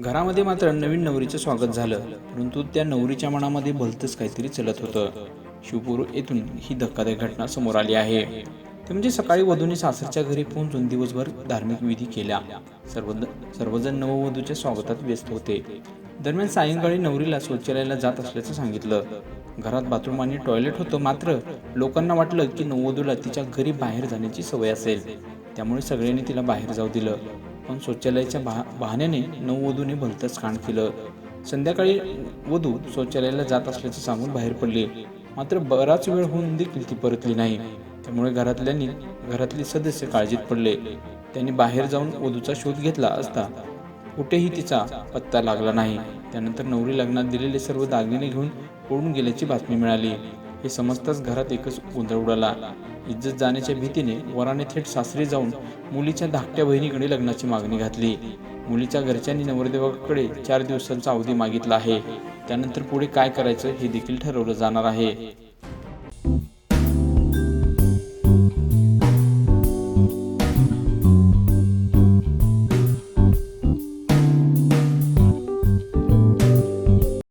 घरामध्ये मात्र नवीन नवरीचं स्वागत झालं परंतु त्या नवरीच्या मनामध्ये भलतंच काहीतरी चलत होतं. शिवपूर येथून ही धक्कादायक घटना समोर आली आहे. ते म्हणजे सकाळी वधूने सासरच्या घरी पोहोचून दिवसभर धार्मिक विधी केल्या. सर्व सर्वजण नववधूच्या स्वागतात व्यस्त होते. दरम्यान सायंकाळी नवरीला शौचालयाला जात असल्याचं सांगितलं. घरात बाथरूम आणि टॉयलेट होतं मात्र लोकांना वाटलं की नववधूला तिच्या घरी बाहेर जाण्याची सवय असेल. त्यामुळे सगळ्यांनी तिला बाहेर जाऊ दिलं. पण शौचालयाच्या बहा बहाण्याने नववधूने भलतंच कांड केलं. संध्याकाळी वधू शौचालयाला जात असल्याचं सांगून बाहेर पडले. मात्र बराच वेळ होऊन देखील ती परतली नाही. त्यामुळे घरातल्यांनी घरातले सदस्य काळजीत पडले. त्यांनी बाहेर जाऊन वधूचा शोध घेतला असता कुठेही तिचा पत्ता लागला नाही. त्यानंतर नवरी लग्नात दिलेले सर्व दागिने घेऊन पळून गेल्याची बातमी मिळाली. हे समजताच घरात एकच गोंधळ उडाला. इज्जत जाण्याच्या भीतीने वराने थेट सासरी जाऊन मुलीच्या धाकट्या बहिणीकडे लग्नाची मागणी घातली. मुलीच्या घरच्यांनी नवरदेवाकडे चार दिवसांचा अवधी मागितला आहे. त्यानंतर पुढे काय करायचं हे देखील ठरवलं जाणार आहे.